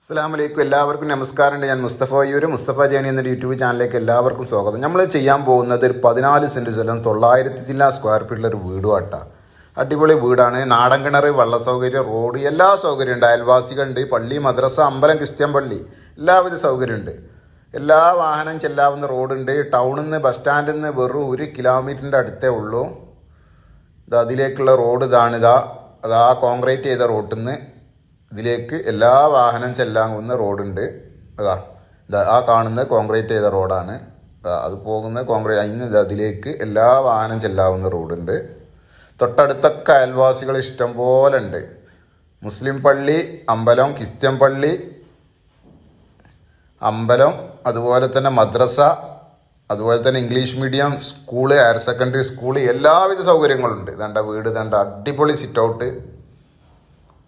അസ്സാം വലൈക്കും എല്ലാവർക്കും നമസ്കാരമുണ്ട് ഞാൻ മുസ്തഫ യൂര് മുസ്തഫ ജേണി എന്നൊരു യൂട്യൂബ് ചാനലിലേക്ക് എല്ലാവർക്കും സ്വാഗതം. നമ്മൾ ചെയ്യാൻ പോകുന്നത് ഒരു പതിനാല് സെന്റ് സ്ഥലം തൊള്ളായിരത്തി ജില്ലാ സ്ക്വയർ ഫീറ്റിലെ ഒരു വീടും ആട്ടാ അടിപൊളി വീടാണ്. നാടൻ കിണർ വെള്ള സൗകര്യം റോഡ് എല്ലാ സൗകര്യം ഉണ്ട്. അയൽവാസികളുണ്ട് പള്ളി മദ്രസ അമ്പലം ക്രിസ്ത്യൻ പള്ളി. എല്ലാവിധ സൗകര്യമുണ്ട് എല്ലാ വാഹനം ചെല്ലാവുന്ന റോഡുണ്ട്. ടൗണിൽ നിന്ന് ബസ് സ്റ്റാൻഡിൽ നിന്ന് വെറും ഒരു കിലോമീറ്ററിന്റെ അടുത്തേ ഉള്ളൂ. ഇത് അതിലേക്കുള്ള റോഡ് ഇതാണിതാ ഇതാ അതാ കോൺക്രീറ്റ് ചെയ്ത റോട്ടിൽ നിന്ന് ഇതിലേക്ക് എല്ലാ വാഹനം ചെല്ലാവുന്ന റോഡുണ്ട്. അതാ ഇതാ ആ കാണുന്ന കോൺക്രീറ്റ് ചെയ്ത റോഡാണ്. അതാ പോകുന്ന കോൺക്രീറ്റ് അതിന് അതിലേക്ക് എല്ലാ വാഹനം ചെല്ലാവുന്ന റോഡുണ്ട്. തൊട്ടടുത്ത അയൽവാസികൾ ഇഷ്ടം പോലെ ഉണ്ട്. മുസ്ലിം പള്ളി അമ്പലം ക്രിസ്ത്യൻ പള്ളി അമ്പലം അതുപോലെ തന്നെ മദ്രസ അതുപോലെ തന്നെ English medium school higher secondary school എല്ലാവിധ സൗകര്യങ്ങളുണ്ട്. ഇതണ്ട വീട് ഇതണ്ട അടിപൊളി സിറ്റ് ഔട്ട്.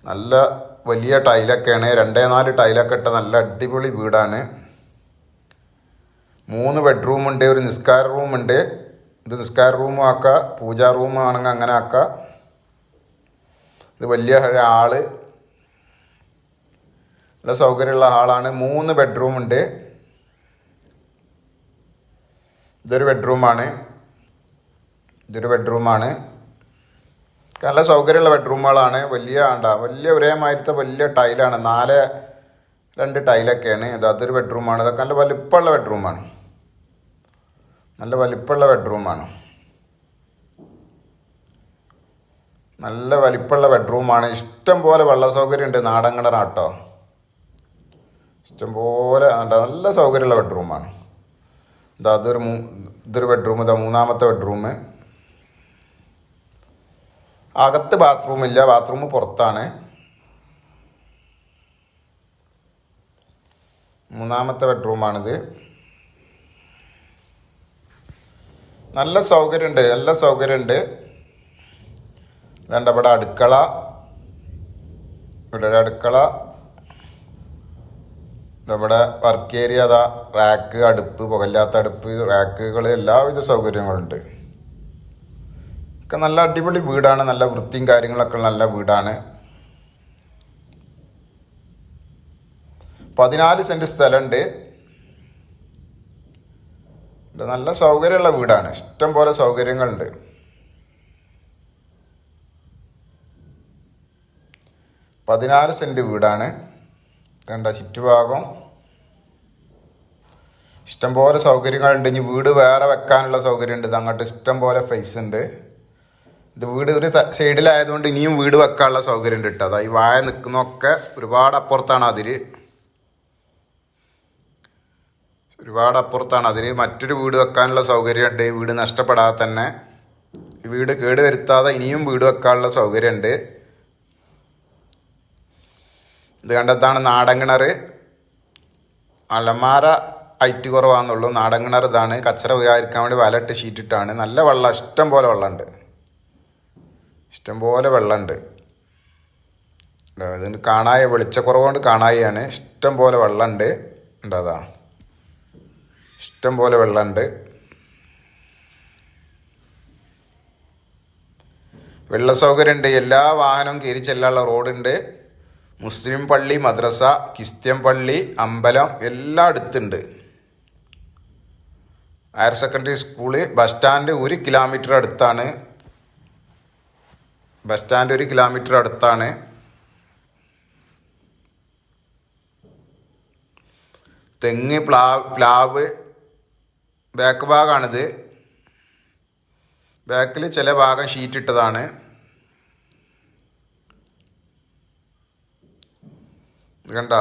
നല്ല വലിയ ടൈലൊക്കെയാണ്. രണ്ടേ നാല് ടൈലൊക്കെ ഇട്ട നല്ല അടിപൊളി വീടാണ്. മൂന്ന് ബെഡ്റൂമുണ്ട് ഒരു നിസ്കാര റൂമുണ്ട് ഇത് നിസ്കാര റൂമും ആക്കാം പൂജാ റൂം ആണെങ്കിൽ അങ്ങനെ ആക്കാം. ഇത് വലിയ ഹാൾ നല്ല സൗകര്യമുള്ള ഹാളാണ് മൂന്ന് ബെഡ്റൂം ഉണ്ട്. ഇതൊരു ബെഡ്റൂമാണ് ഇതൊരു ബെഡ്റൂമാണ് നല്ല സൗകര്യമുള്ള ബെഡ്റൂമുകളാണ്. വലിയ ആണ്ട വലിയ ഒരേ മാതിരിത്തെ വലിയ ടൈലാണ്. നാല് രണ്ട് ടൈലൊക്കെയാണ്. ഇത് അതൊരു ബെഡ്റൂമാണ്. ഇതൊക്കെ നല്ല വലിപ്പമുള്ള ബെഡ്റൂമാണ്. നല്ല വലിപ്പമുള്ള ബെഡ്റൂമാണ്. നല്ല വലിപ്പമുള്ള ബെഡ്റൂമാണ്. ഇഷ്ടം പോലെ വെള്ള സൗകര്യം ഉണ്ട് നാടൻ കിണറാട്ടോ ഇഷ്ടം പോലെ നല്ല സൗകര്യമുള്ള ബെഡ്റൂമാണ്. ഇതാ അതൊരു ഇതൊരു ബെഡ്റൂം. ഇതാ മൂന്നാമത്തെ ബെഡ്റൂം. അകത്ത് ബാത്റൂം ഇല്ല ബാത്റൂം പുറത്താണ്. മൂന്നാമത്തെ ബെഡ്റൂമാണിത് നല്ല സൗകര്യമുണ്ട് നല്ല സൗകര്യമുണ്ട്. ഇതാണ്ട് ഇവിടെ അടുക്കള. ഇവിടെ അടുക്കള. നമ്മുടെ വർക്ക് ഏരിയ അതാ റാക്ക് അടുപ്പ് പുകല്ലാത്ത അടുപ്പ് റാക്കുകൾ എല്ലാവിധ സൗകര്യങ്ങളുണ്ട്. ഒക്കെ നല്ല അടിപൊളി വീടാണ് നല്ല വൃത്തിയും കാര്യങ്ങളൊക്കെ നല്ല വീടാണ്. പതിനാല് സെന്റ് സ്ഥലമുണ്ട്. നല്ല സൗകര്യമുള്ള വീടാണ് ഇഷ്ടം പോലെ സൗകര്യങ്ങളുണ്ട്. പതിനാല് സെന്റ് വീടാണ് കണ്ട ചുറ്റുഭാഗം. ഇഷ്ടം പോലെ സൗകര്യങ്ങളുണ്ട് ഇനി വീട് വേറെ വെക്കാനുള്ള സൗകര്യമുണ്ട് അങ്ങോട്ട് ഇഷ്ടം പോലെ ഫേസ് ഉണ്ട്. ഇത് വീട് ഒരു സൈഡിലായതുകൊണ്ട് ഇനിയും വീട് വെക്കാനുള്ള സൗകര്യം ഉണ്ട് കേട്ടോ അതാ ഈ വാഴ നിൽക്കുന്നൊക്കെ ഒരുപാട് അപ്പുറത്താണ് അതിര്. ഒരുപാട് അപ്പുറത്താണ് അതിര്. മറ്റൊരു വീട് വെക്കാനുള്ള സൗകര്യമുണ്ട്. ഈ വീട് നഷ്ടപ്പെടാതെ തന്നെ. ഈ വീട് കേട് വരുത്താതെ ഇനിയും വീട് വെക്കാനുള്ള സൗകര്യമുണ്ട്. ഇത് കണ്ടെത്താണ് നാടൻ കിണർ അലമാര ഹൈറ്റ് കുറവാണെന്നുള്ളൂ നാടൻ കിണർ ഇതാണ്. കച്ചറ വിചാരിക്കാൻ വേണ്ടി വലട്ട് ഷീറ്റിട്ടാണ് നല്ല വെള്ളം ഇഷ്ടം പോലെ വെള്ളമുണ്ട്. ഇഷ്ടം പോലെ വെള്ളമുണ്ട് ഇതിന് കാണായ വെളിച്ചക്കുറവ് കൊണ്ട് കാണായാണ് ഇഷ്ടം പോലെ വെള്ളമുണ്ട്. ഉണ്ടതാ ഇഷ്ടം പോലെ വെള്ളമുണ്ട്. വെള്ള സൗകര്യമുണ്ട് എല്ലാ വാഹനവും കയറി ചെല്ലാനുള്ള റോഡുണ്ട്. മുസ്ലിം പള്ളി മദ്രസ ക്രിസ്ത്യൻ പള്ളി അമ്പലം എല്ലാം അടുത്തുണ്ട്. Higher secondary school bus stand ഒരു കിലോമീറ്റർ അടുത്താണ്. ബസ് സ്റ്റാൻഡ് ഒരു കിലോമീറ്റർ അടുത്താണ്. തെങ്ങ് പ്ലാവ് പ്ലാവ് ബാക്ക് ഭാഗമാണിത് ബാക്കിൽ ചില ഭാഗം ഷീറ്റ് ഇട്ടതാണ്. കണ്ട?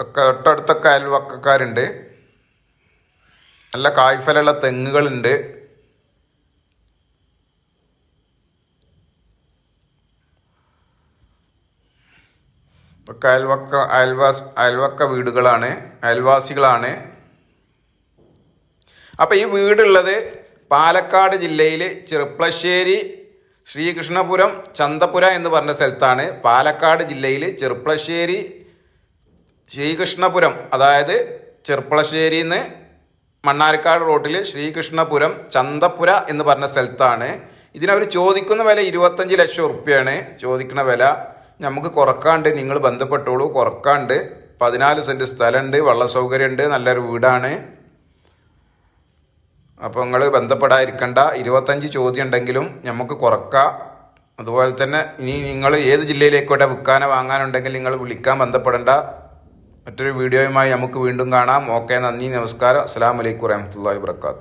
ഒക്കെ തൊട്ടടുത്തൊക്കെ അയൽവക്കക്കാരുണ്ട്. നല്ല കായ്ഫലുള്ള തെങ്ങുകളുണ്ട്. ഒക്കെ അയൽവക്ക അയൽവാസ് അയൽവക്ക വീടുകളാണ് അയൽവാസികളാണ്. അപ്പം ഈ വീടുള്ളത് പാലക്കാട് ജില്ലയിൽ ചെറുപ്പളശ്ശേരി ശ്രീകൃഷ്ണപുരം ചന്തപുര എന്ന് പറഞ്ഞ സ്ഥലത്താണ് പാലക്കാട് ജില്ലയിൽ ചെറുപ്പളശ്ശേരി ശ്രീകൃഷ്ണപുരം അതായത് ചെറുപ്പളശ്ശേരിയിൽ നിന്ന് മണ്ണാർക്കാട് റോട്ടിൽ ശ്രീകൃഷ്ണപുരം ചന്തപുര എന്ന് പറഞ്ഞ സ്ഥലത്താണ്. ഇതിനവർ ചോദിക്കുന്ന വില ഇരുപത്തഞ്ച് ലക്ഷം ഉറുപ്പ്യാണ്. ചോദിക്കുന്ന വില. നമുക്ക് കുറക്കാണ്ട് നിങ്ങൾ ബന്ധപ്പെട്ടോളൂ. കുറക്കാണ്ട് പതിനാല് സെന്റ് സ്ഥലമുണ്ട് വെള്ള സൗകര്യമുണ്ട് നല്ലൊരു വീടാണ്. അപ്പോൾ നിങ്ങൾ ബന്ധപ്പെടാതിരിക്കണ്ട. ഇരുപത്തഞ്ച് ചോദ്യം ഉണ്ടെങ്കിലും നമുക്ക് കുറക്കാം. അതുപോലെ തന്നെ ഇനി നിങ്ങൾ ഏത് ജില്ലയിലേക്കോട്ടെ വിൽക്കാനോ വാങ്ങാനുണ്ടെങ്കിൽ നിങ്ങൾ വിളിക്കാൻ ബന്ധപ്പെടേണ്ട. മറ്റൊരു വീഡിയോയുമായി നമുക്ക് വീണ്ടും കാണാം. ഓക്കെ നന്ദി നമസ്കാരം. അസ്സാം വലൈക്കും വരഹമുല്ലാ വാബർക്കാത്തു